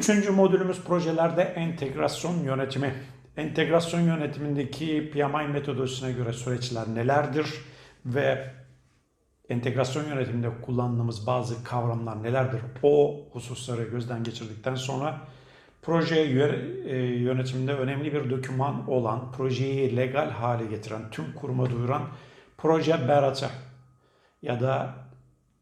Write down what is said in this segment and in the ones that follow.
Üçüncü modülümüz projelerde entegrasyon yönetimi. Entegrasyon yönetimindeki PMI metodolojisine göre süreçler nelerdir ve entegrasyon yönetiminde kullandığımız bazı kavramlar nelerdir? O hususları gözden geçirdikten sonra proje e, yönetiminde önemli bir doküman olan, projeyi legal hale getiren, tüm kuruma duyuran proje beratı ya da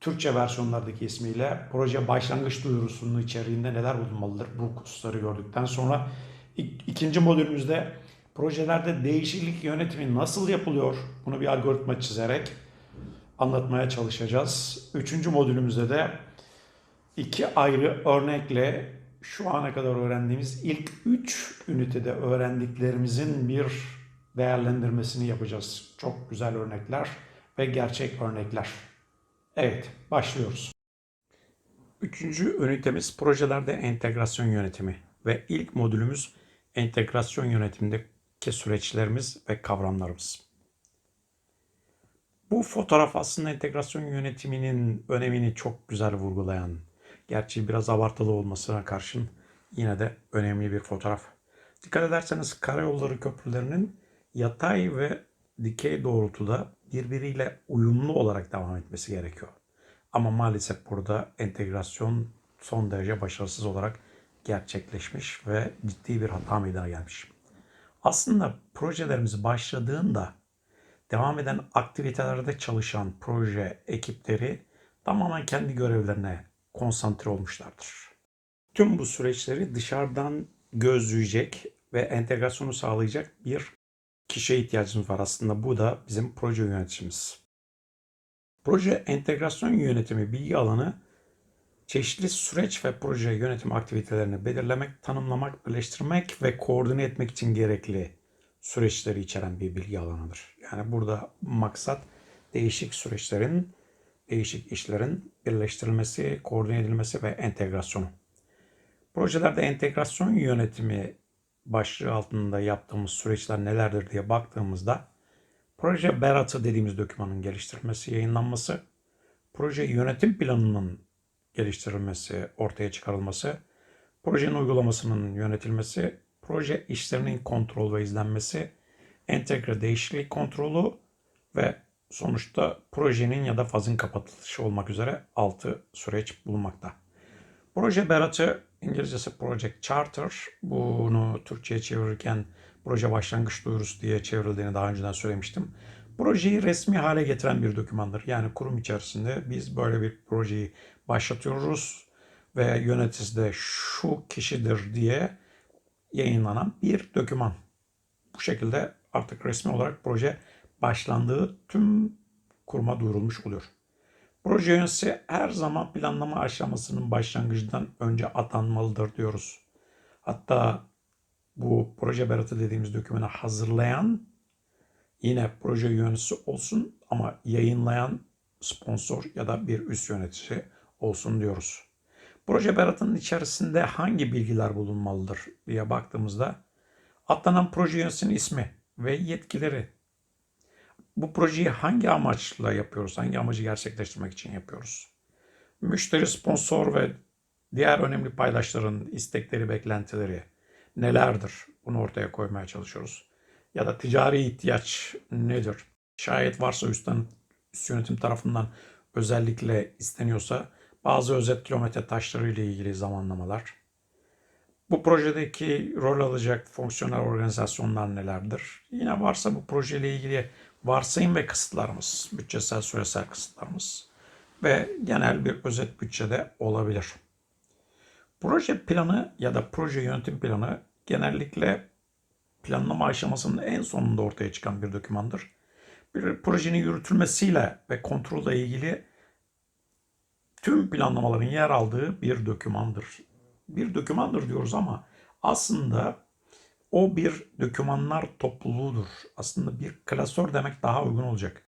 Türkçe versiyonlardaki ismiyle proje başlangıç duyurusunun içeriğinde neler bulunmalıdır bu hususları gördükten sonra ik- ikinci modülümüzde projelerde değişiklik yönetimi nasıl yapılıyor bunu bir algoritma çizerek anlatmaya çalışacağız. Üçüncü modülümüzde de iki ayrı örnekle şu ana kadar öğrendiğimiz ilk üç ünitede öğrendiklerimizin bir değerlendirmesini yapacağız. Çok güzel örnekler ve gerçek örnekler. Evet, başlıyoruz. Üçüncü ünitemiz projelerde entegrasyon yönetimi ve ilk modülümüz entegrasyon yönetimindeki süreçlerimiz ve kavramlarımız. Bu fotoğraf aslında entegrasyon yönetiminin önemini çok güzel vurgulayan, gerçi biraz abartılı olmasına karşın yine de önemli bir fotoğraf. Dikkat ederseniz karayolları köprülerinin yatay ve dikey doğrultuda birbiriyle uyumlu olarak devam etmesi gerekiyor. Ama maalesef burada entegrasyon son derece başarısız olarak gerçekleşmiş ve ciddi bir hata meydana gelmiş. Aslında projelerimiz başladığında devam eden aktivitelerde çalışan proje ekipleri tamamen kendi görevlerine konsantre olmuşlardır. Tüm bu süreçleri dışarıdan gözleyecek ve entegrasyonu sağlayacak bir kişiye ihtiyacımız var. Aslında bu da bizim proje yöneticimiz. Proje entegrasyon yönetimi bilgi alanı çeşitli süreç ve proje yönetim aktivitelerini belirlemek, tanımlamak, birleştirmek ve koordine etmek için gerekli süreçleri içeren bir bilgi alanıdır. Yani burada maksat değişik süreçlerin, değişik işlerin birleştirilmesi, koordine edilmesi ve entegrasyonu. Projelerde entegrasyon yönetimi başlığı altında yaptığımız süreçler nelerdir diye baktığımızda proje beratı dediğimiz dokümanın geliştirilmesi, yayınlanması, proje yönetim planının geliştirilmesi, ortaya çıkarılması, projenin uygulamasının yönetilmesi, proje işlerinin kontrol ve izlenmesi, entegre değişiklik kontrolü ve sonuçta projenin ya da fazın kapatılışı olmak üzere altı süreç bulunmakta. Proje beratı İngilizcesi Project Charter. Bunu Türkçe'ye çevirirken proje başlangıç duyurusu diye çevrildiğini daha önceden söylemiştim. Projeyi resmi hale getiren bir dokümandır. Yani kurum içerisinde biz böyle bir projeyi başlatıyoruz ve yöneticisi de şu kişidir diye yayınlanan bir doküman. Bu şekilde artık resmi olarak proje başlandığı tüm kuruma duyurulmuş oluyor. Proje yöneticisi her zaman planlama aşamasının başlangıcından önce atanmalıdır diyoruz. Hatta bu proje beratı dediğimiz dokümanı hazırlayan yine proje yöneticisi olsun ama yayınlayan sponsor ya da bir üst yönetici olsun diyoruz. Proje beratının içerisinde hangi bilgiler bulunmalıdır diye baktığımızda atlanan proje yöneticisinin ismi ve yetkileri bu projeyi hangi amaçla yapıyoruz? Hangi amacı gerçekleştirmek için yapıyoruz? Müşteri, sponsor ve diğer önemli paydaşların istekleri, beklentileri nelerdir? Bunu ortaya koymaya çalışıyoruz. Ya da ticari ihtiyaç nedir? Şayet varsa üstten, üst yönetim tarafından özellikle isteniyorsa bazı özet kilometre taşları ile ilgili zamanlamalar. Bu projedeki rol alacak fonksiyonel organizasyonlar nelerdir? Yine varsa bu projeyle ilgili varsayım ve kısıtlarımız, bütçesel süresel kısıtlarımız ve genel bir özet bütçede olabilir. Proje planı ya da proje yönetim planı genellikle planlama aşamasının en sonunda ortaya çıkan bir dokümandır. Bir projenin yürütülmesiyle ve kontrolle ilgili tüm planlamaların yer aldığı bir dokümandır. Bir dokümandır diyoruz ama aslında o bir dokümanlar topluluğudur. Aslında bir klasör demek daha uygun olacak.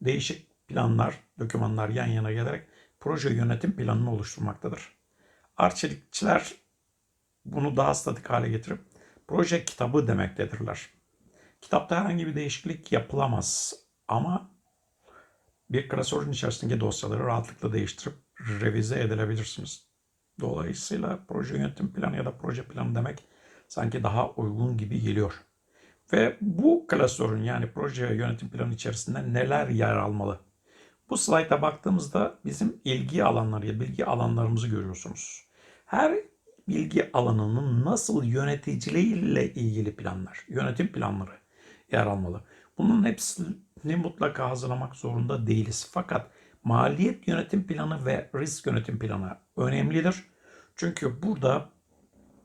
Değişik planlar, dokümanlar yan yana gelerek proje yönetim planını oluşturmaktadır. Arçelikçiler bunu daha statik hale getirip proje kitabı demektedirler. Kitapta herhangi bir değişiklik yapılamaz ama bir klasörün içerisindeki dosyaları rahatlıkla değiştirip revize edilebilirsiniz. Dolayısıyla proje yönetim planı ya da proje planı demek sanki daha uygun gibi geliyor. Ve bu klasörün yani proje yönetim planı içerisinde neler yer almalı? Bu slayta baktığımızda bizim ilgi alanları, bilgi alanlarımızı görüyorsunuz. Her bilgi alanının nasıl yöneticiliğiyle ilgili planlar, yönetim planları yer almalı. Bunun hepsini mutlaka hazırlamak zorunda değiliz. Fakat maliyet yönetim planı ve risk yönetim planı önemlidir. Çünkü burada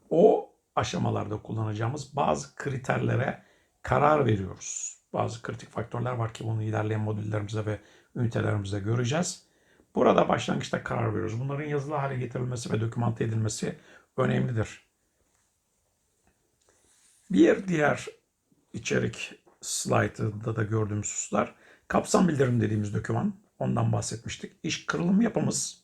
o aşamalarda kullanacağımız bazı kriterlere karar veriyoruz. Bazı kritik faktörler var ki bunu ilerleyen modüllerimizde ve ünitelerimizde göreceğiz. Burada başlangıçta karar veriyoruz. Bunların yazılı hale getirilmesi ve dokümante edilmesi önemlidir. Bir diğer içerik slaytında da gördüğümüz hususlar kapsam bildirim dediğimiz doküman. Ondan bahsetmiştik. İş kırılım yapımız,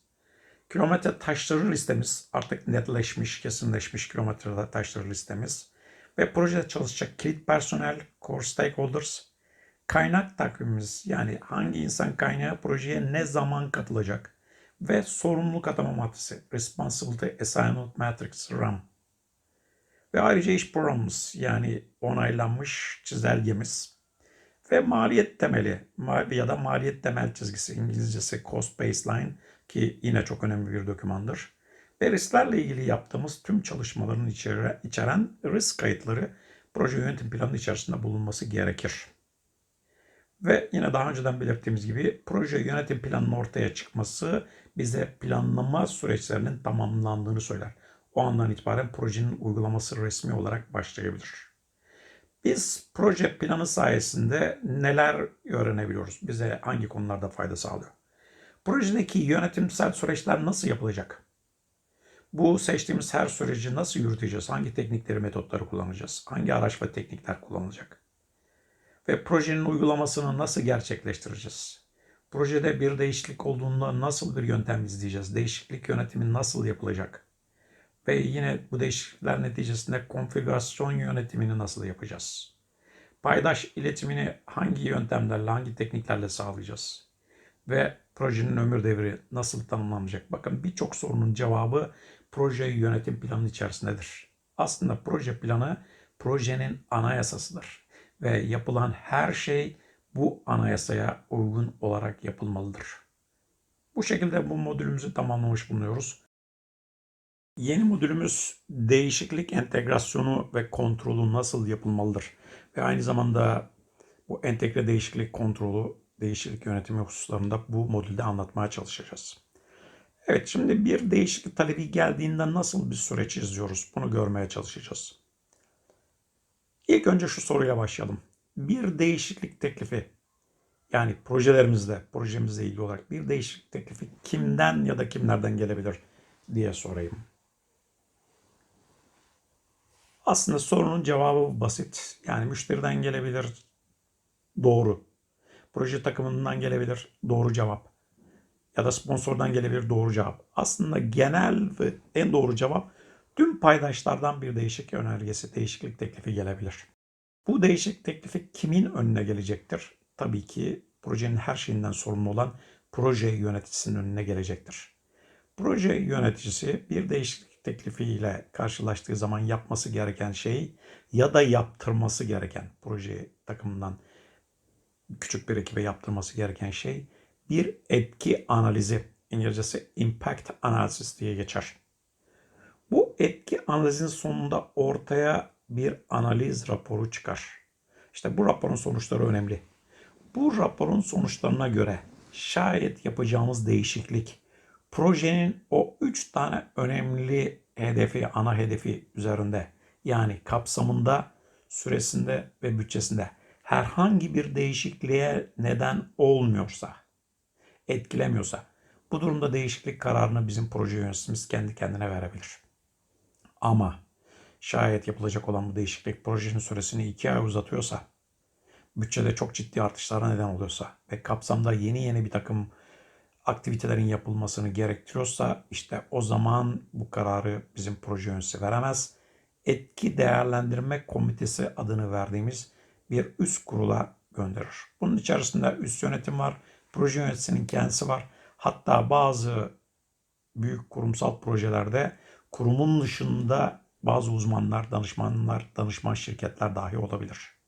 kilometre taşları listemiz artık netleşmiş, kesinleşmiş kilometre taşları listemiz. Ve projede çalışacak kilit personel, core stakeholders, kaynak takvimimiz yani hangi insan kaynağı projeye ne zaman katılacak? Ve sorumluluk atama matrisi Responsibility Assignment Matrix RAM. Ve ayrıca iş programımız yani onaylanmış çizelgemiz. Ve maliyet temeli ya da maliyet temel çizgisi İngilizcesi cost baseline ki yine çok önemli bir dokümandır. Ve risklerle ilgili yaptığımız tüm çalışmaların içere, içeren risk kayıtları proje yönetim planı içerisinde bulunması gerekir. Ve yine daha önceden belirttiğimiz gibi proje yönetim planının ortaya çıkması bize planlama süreçlerinin tamamlandığını söyler. O andan itibaren projenin uygulaması resmi olarak başlayabilir. Biz proje planı sayesinde neler öğrenebiliyoruz? Bize hangi konularda fayda sağlıyor? Projedeki yönetimsel süreçler nasıl yapılacak? Bu seçtiğimiz her süreci nasıl yürüteceğiz? Hangi teknikleri, metotları kullanacağız? Hangi araç ve teknikler kullanılacak? Ve projenin uygulamasını nasıl gerçekleştireceğiz? Projede bir değişiklik olduğunda nasıl bir yöntem izleyeceğiz? Değişiklik yönetimi nasıl yapılacak? Ve yine bu değişiklikler neticesinde konfigürasyon yönetimini nasıl yapacağız? Paydaş iletimini hangi yöntemlerle, hangi tekniklerle sağlayacağız? Ve projenin ömür devri nasıl tanımlanacak? Bakın birçok sorunun cevabı proje yönetim planı içerisindedir. Aslında proje planı projenin anayasasıdır ve yapılan her şey bu anayasaya uygun olarak yapılmalıdır. Bu şekilde bu modülümüzü tamamlamış bulunuyoruz. Yeni modülümüz değişiklik entegrasyonu ve kontrolü nasıl yapılmalıdır? Ve aynı zamanda bu entegre değişiklik kontrolü, değişiklik yönetimi hususlarında bu modülde anlatmaya çalışacağız. Evet şimdi bir değişiklik talebi geldiğinde nasıl bir süreç izliyoruz? Bunu görmeye çalışacağız. İlk önce şu soruyla başlayalım. Bir değişiklik teklifi yani projelerimizde, projemizle ilgili olarak bir değişiklik teklifi kimden ya da kimlerden gelebilir diye sorayım. Aslında sorunun cevabı basit. Yani müşteriden gelebilir, doğru. Proje takımından gelebilir, doğru cevap. Ya da sponsordan gelebilir, doğru cevap. Aslında genel ve en doğru cevap tüm paydaşlardan bir değişik önergesi, değişiklik teklifi gelebilir. Bu değişiklik teklifi kimin önüne gelecektir? Tabii ki projenin her şeyinden sorumlu olan proje yöneticisinin önüne gelecektir. Proje yöneticisi bir değişiklik teklifiyle karşılaştığı zaman yapması gereken şey ya da yaptırması gereken proje takımından küçük bir ekibe yaptırması gereken şey bir etki analizi. İngilizcesi impact analysis diye geçer. Bu etki analizinin sonunda ortaya bir analiz raporu çıkar. İşte bu raporun sonuçları önemli. Bu raporun sonuçlarına göre şayet yapacağımız değişiklik projenin o üç tane önemli hedefi, ana hedefi üzerinde yani kapsamında, süresinde ve bütçesinde herhangi bir değişikliğe neden olmuyorsa, etkilemiyorsa bu durumda değişiklik kararını bizim proje yöneticimiz kendi kendine verebilir. Ama şayet yapılacak olan bu değişiklik projenin süresini iki ay uzatıyorsa, bütçede çok ciddi artışlara neden oluyorsa ve kapsamda yeni yeni bir takım aktivitelerin yapılmasını gerektiriyorsa işte o zaman bu kararı bizim proje yöneticisi veremez. Etki Değerlendirme Komitesi adını verdiğimiz bir üst kurula gönderir. Bunun içerisinde üst yönetim var, proje yöneticisinin kendisi var. Hatta bazı büyük kurumsal projelerde kurumun dışında bazı uzmanlar, danışmanlar, danışman şirketler dahi olabilir.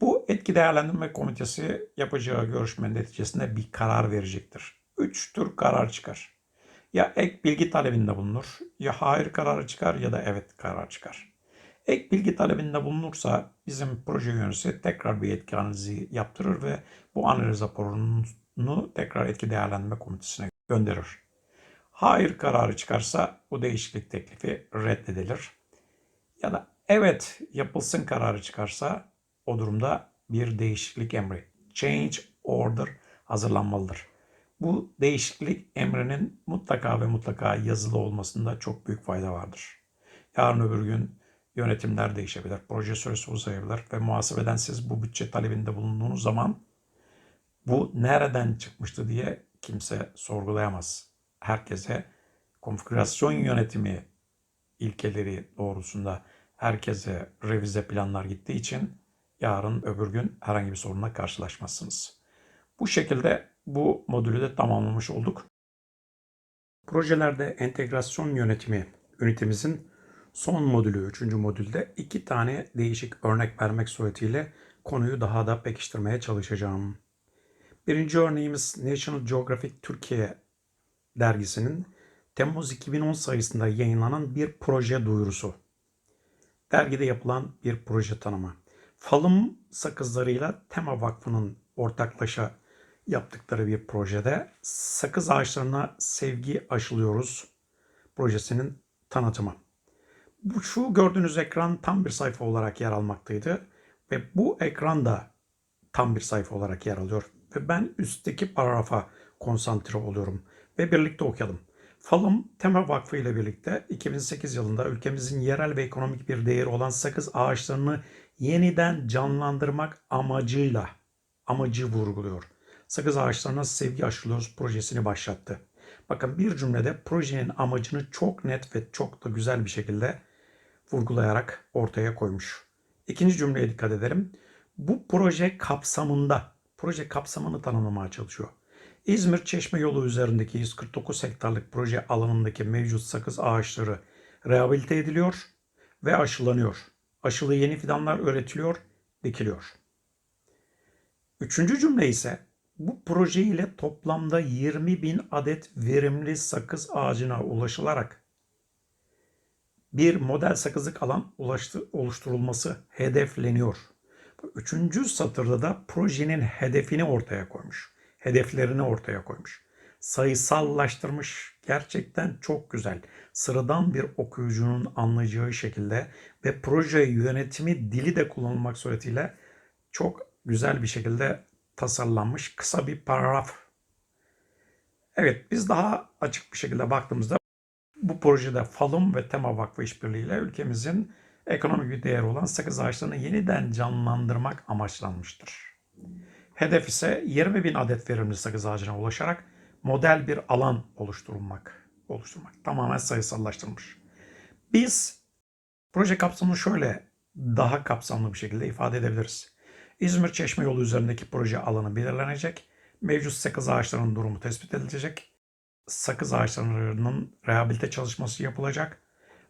Bu etki değerlendirme komitesi yapacağı görüşmenin neticesinde bir karar verecektir. Üç tür karar çıkar. Ya ek bilgi talebinde bulunur, ya hayır kararı çıkar ya da evet karar çıkar. Ek bilgi talebinde bulunursa bizim proje yöneticisi tekrar bir etki analizi yaptırır ve bu analiz raporunu tekrar etki değerlendirme komitesine gönderir. Hayır kararı çıkarsa bu değişiklik teklifi reddedilir. Ya da evet yapılsın kararı çıkarsa o durumda bir değişiklik emri, change order hazırlanmalıdır. Bu değişiklik emrinin mutlaka ve mutlaka yazılı olmasında çok büyük fayda vardır. Yarın öbür gün yönetimler değişebilir, proje süresi uzayabilir ve muhasebeden siz bu bütçe talebinde bulunduğunuz zaman bu nereden çıkmıştı diye kimse sorgulayamaz. Herkese konfigürasyon yönetimi ilkeleri doğrusunda herkese revize planlar gittiği için yarın öbür gün herhangi bir sorunla karşılaşmazsınız. Bu şekilde bu modülü de tamamlamış olduk. Projelerde entegrasyon yönetimi ünitemizin son modülü, üçüncü modülde iki tane değişik örnek vermek suretiyle konuyu daha da pekiştirmeye çalışacağım. Birinci örneğimiz National Geographic Türkiye dergisinin Temmuz 2010 sayısında yayınlanan bir proje duyurusu. Dergide yapılan bir proje tanımı. Falım sakızlarıyla Tema Vakfı'nın ortaklaşa yaptıkları bir projede sakız ağaçlarına sevgi aşılıyoruz projesinin tanıtımı. Bu şu gördüğünüz ekran tam bir sayfa olarak yer almaktaydı ve bu ekran da tam bir sayfa olarak yer alıyor ve ben üstteki paragrafa konsantre oluyorum ve birlikte okuyalım. Falım Tema Vakfı ile birlikte 2008 yılında ülkemizin yerel ve ekonomik bir değeri olan sakız ağaçlarını yeniden canlandırmak amacıyla amacı vurguluyor. Sakız ağaçlarına sevgi aşılıyoruz projesini başlattı. Bakın bir cümlede projenin amacını çok net ve çok da güzel bir şekilde vurgulayarak ortaya koymuş. İkinci cümleye dikkat edelim. Bu proje kapsamında, proje kapsamını tanımlamaya çalışıyor. İzmir Çeşme yolu üzerindeki 149 hektarlık proje alanındaki mevcut sakız ağaçları rehabilite ediliyor ve aşılanıyor. Aşılı yeni fidanlar üretiliyor, dikiliyor. Üçüncü cümle ise bu proje ile toplamda 20 bin adet verimli sakız ağacına ulaşılarak bir model sakızlık alan oluşturulması hedefleniyor. Üçüncü satırda da projenin hedefini ortaya koymuş. Hedeflerini ortaya koymuş. Sayısallaştırmış. Gerçekten çok güzel. Sıradan bir okuyucunun anlayacağı şekilde ve proje yönetimi dili de kullanılmak suretiyle çok güzel bir şekilde tasarlanmış kısa bir paragraf. Evet biz daha açık bir şekilde baktığımızda bu projede Falım ve Tema Vakfı işbirliğiyle ülkemizin ekonomik bir değeri olan sakız ağaçlarını yeniden canlandırmak amaçlanmıştır. Hedef ise 20 bin adet verimli sakız ağacına ulaşarak model bir alan oluşturulmak. oluşturmak. Tamamen sayısallaştırılmış. Biz proje kapsamını şöyle daha kapsamlı bir şekilde ifade edebiliriz. İzmir Çeşme yolu üzerindeki proje alanı belirlenecek. Mevcut sakız ağaçlarının durumu tespit edilecek. Sakız ağaçlarının rehabilite çalışması yapılacak.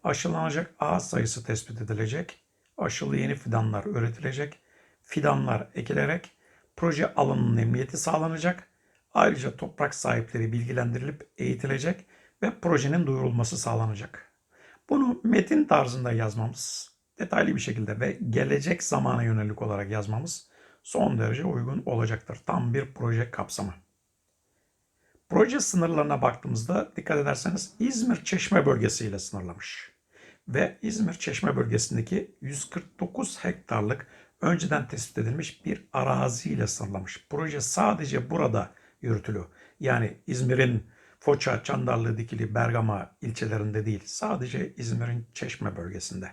Aşılanacak ağaç sayısı tespit edilecek. Aşılı yeni fidanlar üretilecek. Fidanlar ekilerek proje alanının emniyeti sağlanacak. Ayrıca toprak sahipleri bilgilendirilip eğitilecek ve projenin duyurulması sağlanacak. Bunu metin tarzında yazmamız detaylı bir şekilde ve gelecek zamana yönelik olarak yazmamız son derece uygun olacaktır. Tam bir proje kapsamı. Proje sınırlarına baktığımızda dikkat ederseniz İzmir Çeşme bölgesiyle sınırlamış. Ve İzmir Çeşme bölgesindeki 149 hektarlık önceden tespit edilmiş bir araziyle sınırlamış. Proje sadece burada yürütülüyor. Yani İzmir'in Foça, Çandarlı, Dikili, Bergama ilçelerinde değil. Sadece İzmir'in Çeşme bölgesinde.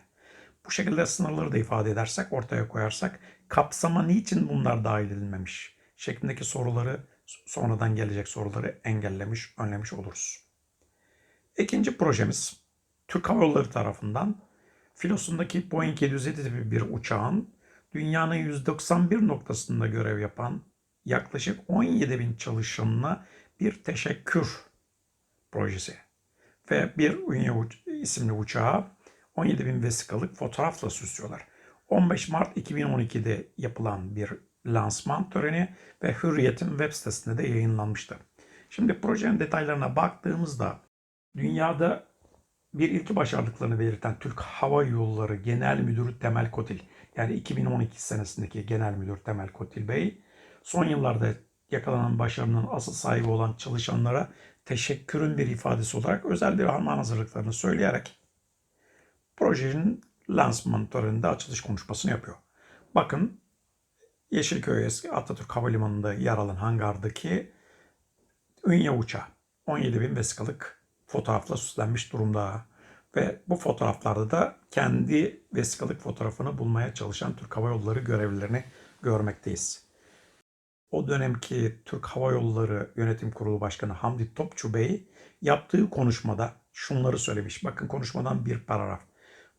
Bu şekilde sınırları da ifade edersek, ortaya koyarsak kapsama niçin bunlar dahil edilmemiş şeklindeki soruları sonradan gelecek soruları engellemiş, önlemiş oluruz. İkinci projemiz Türk Hava Yolları tarafından filosundaki Boeing 707 tipi bir uçağın dünyanın 191 noktasında görev yapan yaklaşık 17 bin çalışanına bir teşekkür projesi. Ve bir Ünye isimli uçağı 17 bin vesikalık fotoğrafla süslüyorlar. 15 Mart 2012'de yapılan bir lansman töreni ve Hürriyet'in web sitesinde de yayınlanmıştı. Şimdi projenin detaylarına baktığımızda dünyada bir ilki başardıklarını belirten Türk Hava Yolları Genel Müdürü Temel Kotil, yani 2012 senesindeki Genel Müdür Temel Kotil Bey, son yıllarda yakalanan başarının asıl sahibi olan çalışanlara teşekkürün bir ifadesi olarak özel bir armağan hazırlıklarını söyleyerek projenin lansman töreninde açılış konuşmasını yapıyor. Bakın Yeşilköy eski Atatürk Havalimanı'nda yer alan hangardaki Ünye uçağı 17 bin vesikalık fotoğrafla süslenmiş durumda. Ve bu fotoğraflarda da kendi vesikalık fotoğrafını bulmaya çalışan Türk Hava Yolları görevlilerini görmekteyiz. O dönemki Türk Hava Yolları Yönetim Kurulu Başkanı Hamdi Topçu Bey yaptığı konuşmada şunları söylemiş. Bakın konuşmadan bir paragraf.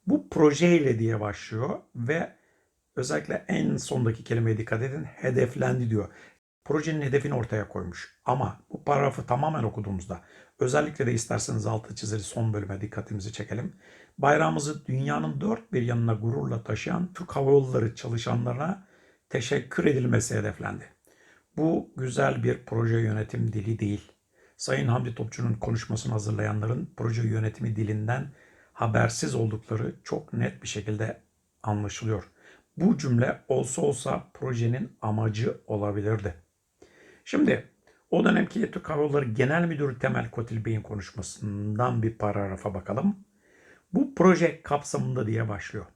Bu projeyle diye başlıyor ve özellikle en sondaki kelimeye dikkat edin. Hedeflendi diyor projenin hedefini ortaya koymuş. Ama bu paragrafı tamamen okuduğumuzda özellikle de isterseniz altı çizili son bölüme dikkatimizi çekelim. Bayrağımızı dünyanın dört bir yanına gururla taşıyan Türk Hava Yolları çalışanlarına teşekkür edilmesi hedeflendi. Bu güzel bir proje yönetim dili değil. Sayın Hamdi Topçu'nun konuşmasını hazırlayanların proje yönetimi dilinden habersiz oldukları çok net bir şekilde anlaşılıyor. Bu cümle olsa olsa projenin amacı olabilirdi. Şimdi o dönemki Türk Hava Genel Müdürü Temel Kotil Bey'in konuşmasından bir paragrafa bakalım. Bu proje kapsamında diye başlıyor.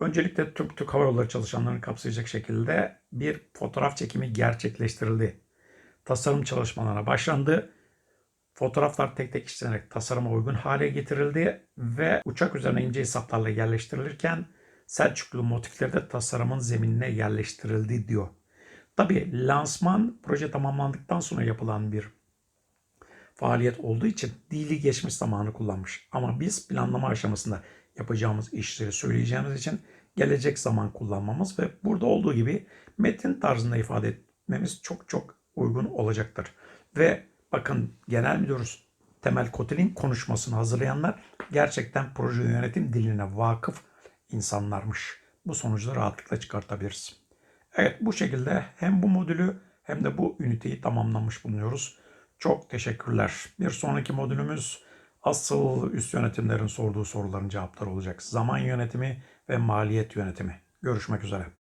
Öncelikle Türk, Türk Hava Yolları çalışanlarını kapsayacak şekilde bir fotoğraf çekimi gerçekleştirildi. Tasarım çalışmalarına başlandı. Fotoğraflar tek tek işlenerek tasarıma uygun hale getirildi ve uçak üzerine ince hesaplarla yerleştirilirken Selçuklu motifleri de tasarımın zeminine yerleştirildi diyor. Tabii lansman proje tamamlandıktan sonra yapılan bir faaliyet olduğu için dili geçmiş zamanı kullanmış. Ama biz planlama aşamasında yapacağımız işleri söyleyeceğimiz için gelecek zaman kullanmamız ve burada olduğu gibi metin tarzında ifade etmemiz çok çok uygun olacaktır. Ve bakın genel müdür Temel Kotil'in konuşmasını hazırlayanlar gerçekten proje yönetim diline vakıf insanlarmış. Bu sonuçları rahatlıkla çıkartabiliriz. Evet bu şekilde hem bu modülü hem de bu üniteyi tamamlamış bulunuyoruz. Çok teşekkürler. Bir sonraki modülümüz asıl üst yönetimlerin sorduğu soruların cevapları olacak. Zaman yönetimi ve maliyet yönetimi. Görüşmek üzere.